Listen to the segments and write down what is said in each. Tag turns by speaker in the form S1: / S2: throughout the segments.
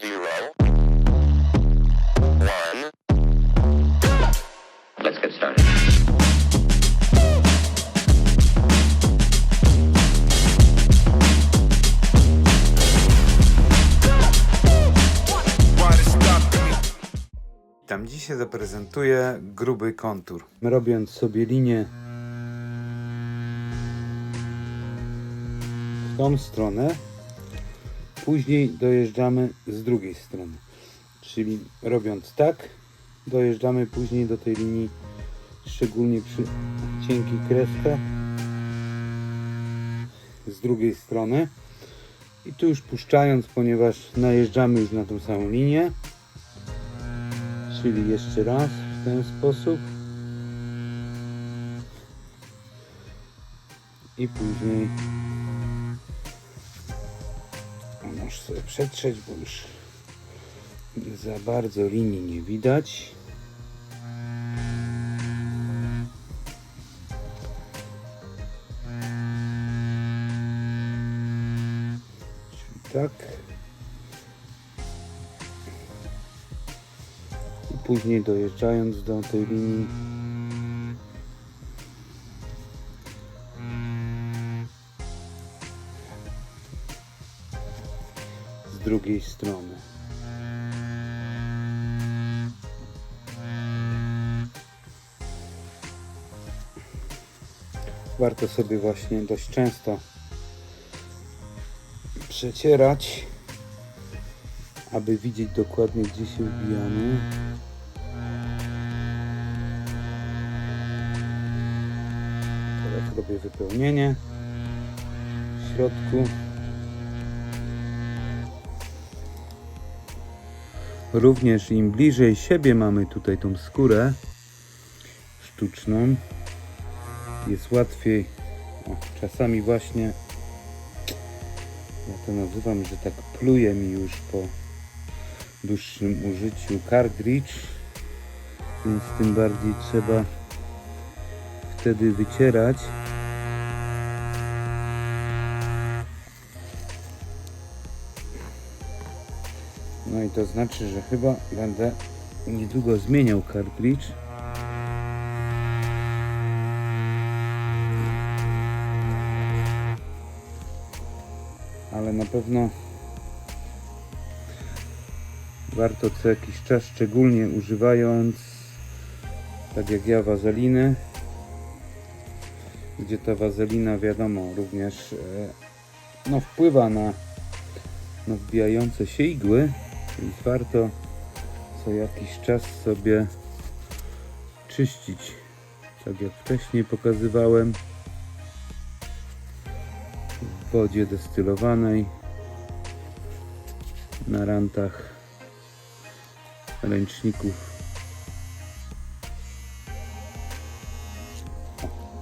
S1: zero, one.
S2: Let's get started.
S3: Tam dzisiaj zaprezentuję gruby kontur. Robiąc sobie linię w tą stronę, później dojeżdżamy z drugiej strony. Czyli robiąc tak, dojeżdżamy później do tej linii, szczególnie przy cienkich kreskach z drugiej strony. I tu już puszczając, ponieważ najeżdżamy już na tą samą linię, Czyli jeszcze raz w ten sposób. I później sobie przetrzeć, bo już za bardzo linii nie widać. Czyli tak. I później dojeżdżając do tej linii drugiej strony. Warto sobie właśnie dość często przecierać, aby widzieć dokładnie gdzie się wbijamy. Teraz robię wypełnienie w środku. Również im bliżej siebie mamy tutaj tą skórę sztuczną, jest łatwiej. O, czasami właśnie ja to nazywam, że tak pluje mi już po dłuższym użyciu cartridge, więc tym bardziej trzeba wtedy wycierać. No i to znaczy, że chyba będę niedługo zmieniał cartridge. Ale na pewno warto co jakiś czas, szczególnie używając, tak jak ja, wazeliny, gdzie ta wazelina wiadomo również e, no, wpływa na, na wbijające się igły, więc warto co jakiś czas sobie czyścić, tak jak wcześniej pokazywałem w wodzie destylowanej na rantach ręczników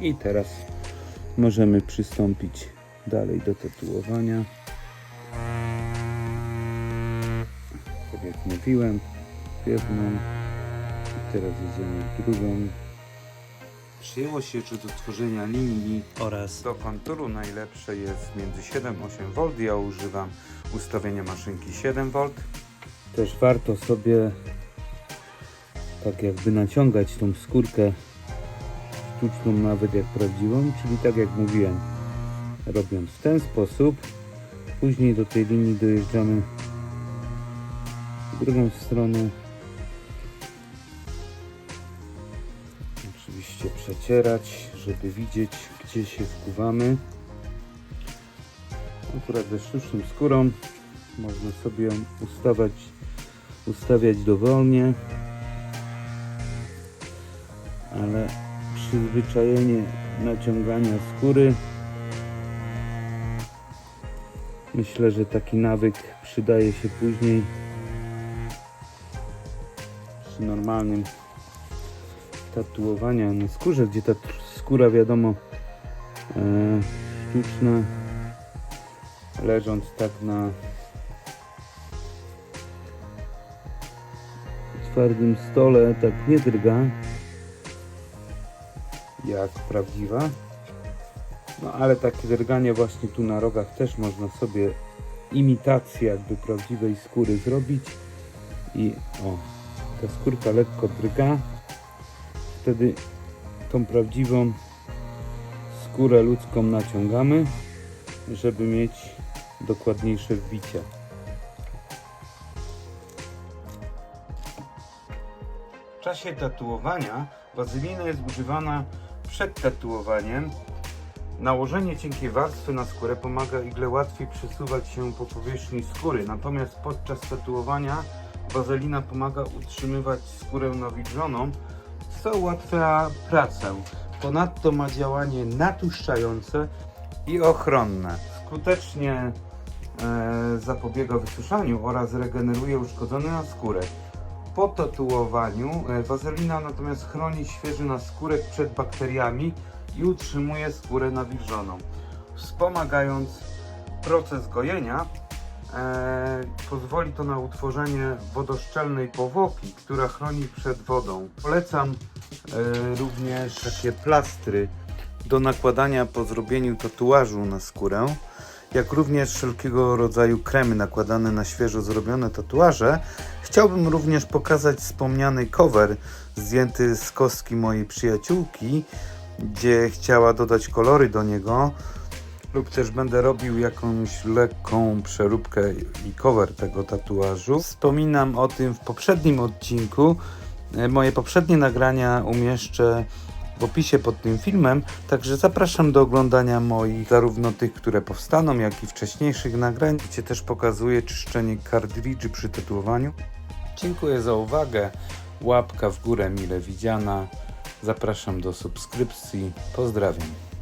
S3: I teraz możemy przystąpić dalej do tatuowania. Tak jak mówiłem, jedną i teraz jedziemy w drugą. Przyjęło się, że do tworzenia linii oraz do konturu najlepsze jest między 7 a 8 V. Ja używam ustawienia maszynki 7 V. Też warto sobie tak jakby naciągać tą skórkę sztuczną nawet jak prawdziwą, czyli tak jak mówiłem, robiąc w ten sposób, później do tej linii dojeżdżamy drugą stronę. Oczywiście przecierać, żeby widzieć gdzie się wkuwamy. Akurat ze sztuczną skórą można sobie ją ustawiać, ustawiać dowolnie, ale przyzwyczajenie naciągania skóry. Myślę, że taki nawyk przydaje się później przy normalnym tatuowaniu na skórze, gdzie ta skóra wiadomo e, sztuczna leżąc tak na twardym stole tak nie drga jak prawdziwa. No ale takie drganie właśnie tu na rogach też można sobie imitację jakby prawdziwej skóry zrobić i o, ta skórka lekko drga wtedy tą prawdziwą skórę ludzką naciągamy żeby mieć dokładniejsze wbicie. W czasie tatuowania wazelina jest używana przed tatuowaniem. Nałożenie cienkiej warstwy na skórę pomaga igle łatwiej przesuwać się po powierzchni skóry, natomiast podczas tatuowania wazelina pomaga utrzymywać skórę nawilżoną, co ułatwia pracę. Ponadto ma działanie natłuszczające i ochronne. Skutecznie e, zapobiega wysuszaniu oraz regeneruje uszkodzoną skórę. Po tatuowaniu e, wazelina natomiast chroni świeży naskórek przed bakteriami i utrzymuje skórę nawilżoną, wspomagając proces gojenia. E, pozwoli to na utworzenie wodoszczelnej powłoki, która chroni przed wodą. Polecam e, również takie plastry do nakładania po zrobieniu tatuażu na skórę, jak również wszelkiego rodzaju kremy nakładane na świeżo zrobione tatuaże. Chciałbym również pokazać wspomniany cover zdjęty z kostki mojej przyjaciółki, gdzie chciała dodać kolory do niego lub też będę robił jakąś lekką przeróbkę i cover tego tatuażu. Wspominam o tym w poprzednim odcinku. E, Moje poprzednie nagrania umieszczę w opisie pod tym filmem, także zapraszam do oglądania moich, zarówno tych, które powstaną, jak i wcześniejszych nagrań, gdzie też pokazuję czyszczenie kartridży przy tatuowaniu. Dziękuję za uwagę. Łapka w górę mile widziana. Zapraszam do subskrypcji. Pozdrawiam.